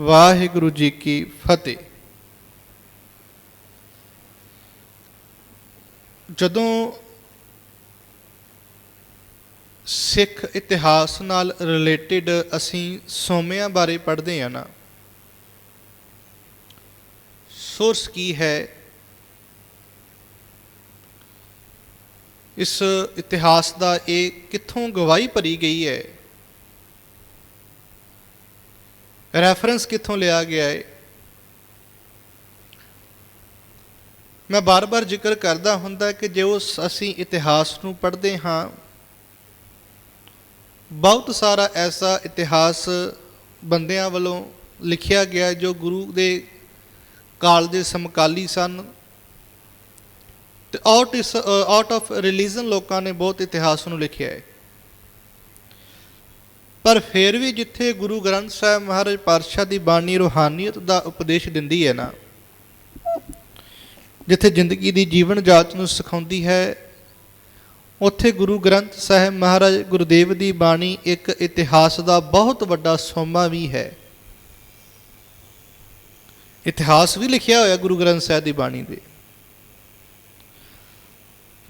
ਵਾਹਿਗੁਰੂ ਜੀ ਕੀ ਫਤਿਹ। ਜਦੋਂ ਸਿੱਖ ਇਤਿਹਾਸ ਨਾਲ ਰਿਲੇਟਡ ਅਸੀਂ ਸੋਮਿਆਂ ਬਾਰੇ ਪੜ੍ਹਦੇ ਹਾਂ ਨਾ ਸੋਰਸ ਕੀ ਹੈ? ਇਸ ਇਤਿਹਾਸ ਦਾ ਇਹ ਕਿੱਥੋਂ ਗਵਾਹੀ ਭਰੀ ਗਈ ਹੈ? ਰੈਫਰੈਂਸ ਕਿੱਥੋਂ ਲਿਆ ਗਿਆ ਹੈ ਮੈਂ ਬਾਰ-ਬਾਰ ਜ਼ਿਕਰ ਕਰਦਾ ਹੁੰਦਾ ਕਿ ਜੇ ਉਸ ਅਸੀਂ ਇਤਿਹਾਸ ਨੂੰ ਪੜ੍ਹਦੇ ਹਾਂ, ਬਹੁਤ ਸਾਰਾ ਐਸਾ ਇਤਿਹਾਸ ਬੰਦਿਆਂ ਵੱਲੋਂ ਲਿਖਿਆ ਗਿਆ ਜੋ ਗੁਰੂ ਦੇ ਕਾਲ ਦੇ ਸਮਕਾਲੀ ਸਨ ਤੇ ਆਊਟ ਇਸ ਆਊਟ ਆਫ ਰਿਲੀਜਨ ਲੋਕਾਂ ਨੇ ਬਹੁਤ ਇਤਿਹਾਸ ਨੂੰ ਲਿਖਿਆ ਹੈ। ਪਰ ਫਿਰ ਵੀ ਜਿੱਥੇ ਗੁਰੂ ਗ੍ਰੰਥ ਸਾਹਿਬ ਮਹਾਰਾਜ ਪਾਤਸ਼ਾਹ ਦੀ ਬਾਣੀ, ਰੂਹਾਨੀਅਤ ਦਾ ਉਪਦੇਸ਼ ਦਿੰਦੀ ਹੈ ਨਾ, ਜਿੱਥੇ ਜ਼ਿੰਦਗੀ ਦੀ ਜੀਵਨ ਜਾਚ ਨੂੰ ਸਿਖਾਉਂਦੀ ਹੈ, ਉੱਥੇ ਗੁਰੂ ਗ੍ਰੰਥ ਸਾਹਿਬ ਮਹਾਰਾਜ ਗੁਰਦੇਵ ਦੀ ਬਾਣੀ ਇੱਕ ਇਤਿਹਾਸ ਦਾ ਬਹੁਤ ਵੱਡਾ ਸੋਮਾ ਵੀ ਹੈ। ਇਤਿਹਾਸ ਵੀ ਲਿਖਿਆ ਹੋਇਆ ਗੁਰੂ ਗ੍ਰੰਥ ਸਾਹਿਬ ਦੀ ਬਾਣੀ ਦੇ।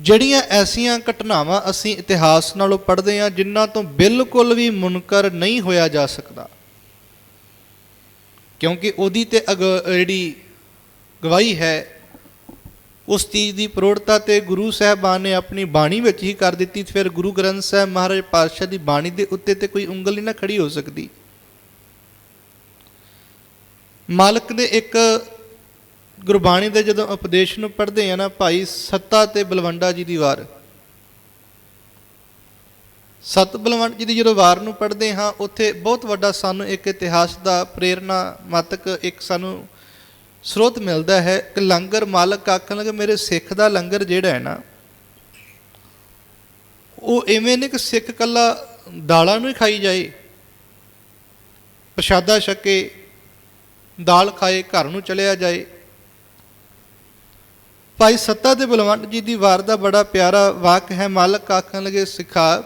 ਜਿਹੜੀਆਂ ਐਸੀਆਂ ਘਟਨਾਵਾਂ ਅਸੀਂ ਇਤਿਹਾਸ ਨਾਲੋਂ ਪੜ੍ਹਦੇ ਹਾਂ, ਜਿਨ੍ਹਾਂ ਤੋਂ ਬਿਲਕੁਲ ਵੀ ਮੁਨਕਰ ਨਹੀਂ ਹੋਇਆ ਜਾ ਸਕਦਾ। ਕਿਉਂਕਿ ਉਹਦੀ ਤੇ ਅਗ- ਜਿਹੜੀ ਗਵਾਹੀ ਹੈ, ਉਸ ਚੀਜ਼ ਦੀ ਪ੍ਰੋੜਤਾ ਤੇ ਗੁਰੂ ਸਾਹਿਬਾਨ ਨੇ ਆਪਣੀ ਬਾਣੀ ਵਿੱਚ ਹੀ ਕਰ ਦਿੱਤੀ। ਫਿਰ ਗੁਰੂ ਗ੍ਰੰਥ ਸਾਹਿਬ ਮਹਾਰਾਜ ਪਾਤਸ਼ਾਹ ਦੀ ਬਾਣੀ ਦੇ ਉੱਤੇ ਤੇ ਕੋਈ ਉਂਗਲ ਨਹੀਂ ਨਾ ਖੜੀ ਹੋ ਸਕਦੀ। ਮਾਲਕ ਨੇ ਇੱਕ ਗੁਰਬਾਣੀ ਦੇ ਜਦੋਂ ਉਪਦੇਸ਼ ਨੂੰ ਪੜ੍ਹਦੇ ਆ ਨਾ ਭਾਈ ਸੱਤਾ ਤੇ ਬਲਵੰਡਾ ਜੀ ਦੀ ਵਾਰ। ਸਤ ਬਲਵੰਡ ਜੀ ਦੀ ਜਦੋਂ ਵਾਰ ਨੂੰ ਪੜ੍ਹਦੇ ਹਾਂ, ਉੱਥੇ ਬਹੁਤ ਵੱਡਾ ਸਾਨੂੰ ਇੱਕ ਇਤਿਹਾਸ ਦਾ ਪ੍ਰੇਰਣਾ ਮਤਕ, ਇੱਕ ਸਾਨੂੰ ਸਰੋਤ ਮਿਲਦਾ ਹੈ ਕਿ ਲੰਗਰ ਮਾਲਕ ਆਖਣ ਲੱਗੇ, ਮੇਰੇ ਸਿੱਖ ਦਾ ਲੰਗਰ ਜਿਹੜਾ ਹੈ ਨਾ, ਉਹ ਐਵੇਂ ਨਹੀਂ ਕਿ ਸਿੱਖ ਕੱਲਾ ਦਾਲਾਂ ਨੂੰ ਹੀ ਖਾਈ ਜਾਏ, ਪ੍ਰਸ਼ਾਦਾ ਛਕੇ, ਦਾਲ ਖਾਏ, ਘਰ ਨੂੰ ਚਲਿਆ ਜਾਏ। ਭਾਈ ਸੱਤਾ ਦੇ ਬਲਵੰਤ ਜੀ ਦੀ ਵਾਰ ਦਾ ਬੜਾ ਪਿਆਰਾ ਵਾਕ ਹੈ, ਮਾਲਕ ਆਖਣ ਲਗੇ, ਸਿਖਾ,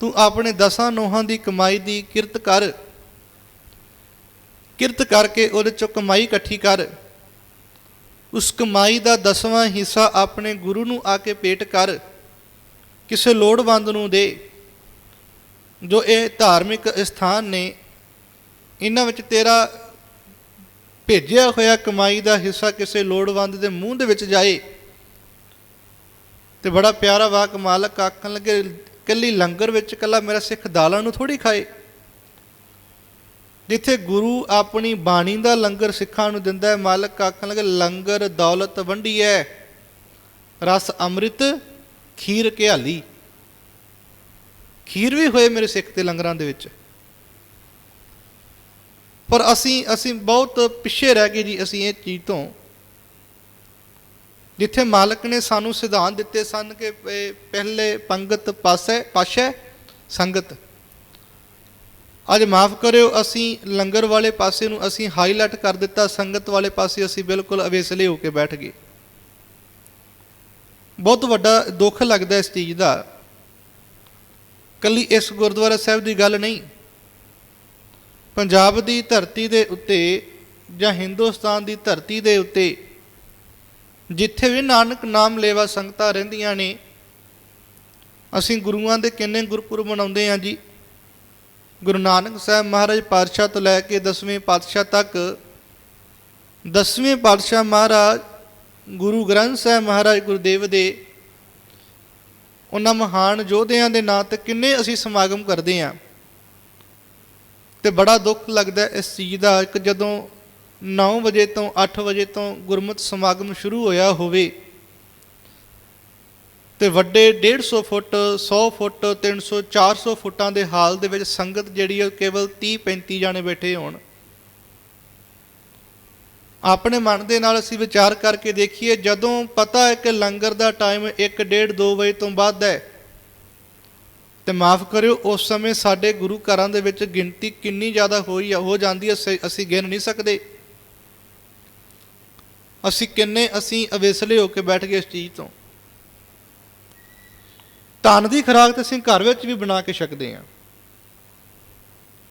ਤੂੰ ਆਪਣੇ ਦਸਾਂ ਨੋਹਾਂ ਦੀ ਕਮਾਈ ਦੀ ਕਿਰਤ ਕਰ। ਕਿਰਤ ਕਰਕੇ ਉਹਦੇ ਚੋਂ ਕਮਾਈ ਇਕੱਠੀ ਕਰ। ਉਸ ਕਮਾਈ ਦਾ ਦਸਵਾਂ ਹਿੱਸਾ ਆਪਣੇ ਗੁਰੂ ਨੂੰ ਆ ਕੇ ਪੇਟ ਕਰ। ਕਿਸੇ ਲੋੜਵੰਦ ਨੂੰ ਦੇ, ਜੋ ਇਹ ਧਾਰਮਿਕ ਸਥਾਨ ਨੇ, ਇਹਨਾਂ ਵਿੱਚ ਤੇਰਾ ਭੇਜਿਆ ਹੋਇਆ ਕਮਾਈ ਦਾ ਹਿੱਸਾ ਕਿਸੇ ਲੋੜਵੰਦ ਦੇ ਮੂੰਹ ਦੇ ਵਿੱਚ ਜਾਏ ਤੇ ਬੜਾ ਪਿਆਰਾ ਵਾਕ ਮਾਲਕ ਆਖਣ ਲੱਗੇ, ਕੱਲੀ ਲੰਗਰ ਵਿੱਚ ਕੱਲਾ ਮੇਰਾ ਸਿੱਖ ਦਾਲਾਂ ਨੂੰ ਥੋੜੀ ਖਾਏ। ਜਿੱਥੇ ਗੁਰੂ ਆਪਣੀ ਬਾਣੀ ਦਾ ਲੰਗਰ ਸਿੱਖਾਂ ਨੂੰ ਦਿੰਦਾ ਹੈ, ਮਾਲਕ ਆਖਣ ਲੱਗੇ, ਲੰਗਰ ਦੌਲਤ ਵੰਡੀ ਹੈ ਰਸ ਅੰਮ੍ਰਿਤ, ਖੀਰ ਘਿਆਲੀ। ਖੀਰ ਵੀ ਹੋਏ ਮੇਰੇ ਸਿੱਖ ਤੇ ਲੰਗਰਾਂ ਦੇ ਵਿੱਚ। ਪਰ ਅਸੀਂ ਅਸੀਂ ਬਹੁਤ ਪਿੱਛੇ ਰਹਿ ਗਏ ਜੀ ਅਸੀਂ ਇਹ ਚੀਜ਼ ਤੋਂ। ਜਿੱਥੇ ਮਾਲਕ ਨੇ ਸਾਨੂੰ ਸਿਧਾਂਤ ਦਿੱਤੇ ਸਨ ਕਿ ਪਹਿਲੇ ਪੰਗਤ ਪਾਸੇ, ਪਾਸ਼ੇ ਸੰਗਤ। ਅੱਜ ਮਾਫ ਕਰਿਓ, ਅਸੀਂ ਲੰਗਰ ਵਾਲੇ ਪਾਸੇ ਨੂੰ ਅਸੀਂ ਹਾਈਲਾਈਟ ਕਰ ਦਿੱਤਾ, ਸੰਗਤ ਵਾਲੇ ਪਾਸੇ ਅਸੀਂ ਬਿਲਕੁਲ ਅਵੇਸਲੇ ਹੋ ਕੇ ਬੈਠ ਗਏ। ਬਹੁਤ ਵੱਡਾ ਦੁੱਖ ਲੱਗਦਾ ਇਸ ਚੀਜ਼ ਦਾ। ਕੱਲੀ ਇਸ ਗੁਰਦੁਆਰਾ ਸਾਹਿਬ ਦੀ ਗੱਲ ਨਹੀਂ। ਪੰਜਾਬ ਦੀ ਧਰਤੀ ਦੇ ਉੱਤੇ ਜਾਂ ਹਿੰਦੁਸਤਾਨ ਦੀ ਧਰਤੀ ਦੇ ਉੱਤੇ ਜਿੱਥੇ ਵੀ ਨਾਨਕ ਨਾਮ ਲੇਵਾ ਸੰਗਤਾਂ ਰਹਿੰਦੀਆਂ ਨੇ, ਅਸੀਂ ਗੁਰੂਆਂ ਦੇ ਕਿੰਨੇ ਗੁਰਪੁਰਬ ਮਨਾਉਂਦੇ ਹਾਂ ਜੀ? ਗੁਰੂ ਨਾਨਕ ਸਾਹਿਬ ਮਹਾਰਾਜ ਪਾਤਸ਼ਾਹ ਤੋਂ ਲੈ ਕੇ 10ਵੇਂ ਪਾਤਸ਼ਾਹ ਤੱਕ 10ਵੇਂ ਪਾਤਸ਼ਾਹ ਮਹਾਰਾਜ ਗੁਰੂ ਗ੍ਰੰਥ ਸਾਹਿਬ ਮਹਾਰਾਜ ਗੁਰਦੇਵ ਦੇ ਉਹਨਾਂ ਮਹਾਨ ਯੋਧਿਆਂ ਦੇ ਨਾਂ ਤੇ ਕਿੰਨੇ ਅਸੀਂ ਸਮਾਗਮ ਕਰਦੇ ਹਾਂ। ਤੇ ਬੜਾ ਦੁੱਖ ਲੱਗਦਾ ਇਸ ਚੀਜ਼ ਦਾ ਕਿ ਜਦੋਂ 9 ਵਜੇ ਤੋਂ 8 ਵਜੇ ਤੋਂ ਗੁਰਮਤ ਸਮਾਗਮ ਸ਼ੁਰੂ ਹੋਇਆ ਹੋਵੇ ਤੇ ਵੱਡੇ 150 ਫੁੱਟ 100 ਫੁੱਟ 300 400 ਫੁੱਟਾਂ ਦੇ ਹਾਲ ਦੇ ਵਿੱਚ ਸੰਗਤ ਜਿਹੜੀ ਹੈ ਕੇਵਲ 30 35 ਜਾਣੇ ਬੈਠੇ ਹੋਣ। ਆਪਣੇ ਮਨ ਦੇ ਨਾਲ ਅਸੀਂ ਵਿਚਾਰ ਕਰਕੇ ਦੇਖੀਏ, ਜਦੋਂ ਪਤਾ ਹੈ ਕਿ ਲੰਗਰ ਦਾ ਟਾਈਮ 1 1.5 2 ਵਜੇ ਤੋਂ ਵੱਧ ਹੈ ਤੇ ਮਾਫ ਕਰਿਓ, ਉਸ ਸਮੇਂ ਸਾਡੇ ਗੁਰੂ ਘਰਾਂ ਦੇ ਵਿੱਚ ਗਿਣਤੀ ਕਿੰਨੀ ਜ਼ਿਆਦਾ ਹੋਈ ਆ, ਹੋ ਜਾਂਦੀ ਹੈ ਅਸੀਂ- ਅਸੀਂ ਗਿਣ ਨਹੀਂ ਸਕਦੇ। ਅਸੀਂ ਕਿੰਨੇ, ਅਸੀਂ ਅਵੇਸਲੇ ਹੋ ਕੇ ਬੈਠ ਗਏ ਇਸ ਚੀਜ਼ ਤੋਂ। ਧਨ ਦੀ ਖੁਰਾਕ ਤੇ ਅਸੀਂ ਘਰ ਵਿੱਚ ਵੀ ਬਣਾ ਕੇ ਛਕਦੇ ਹਾਂ।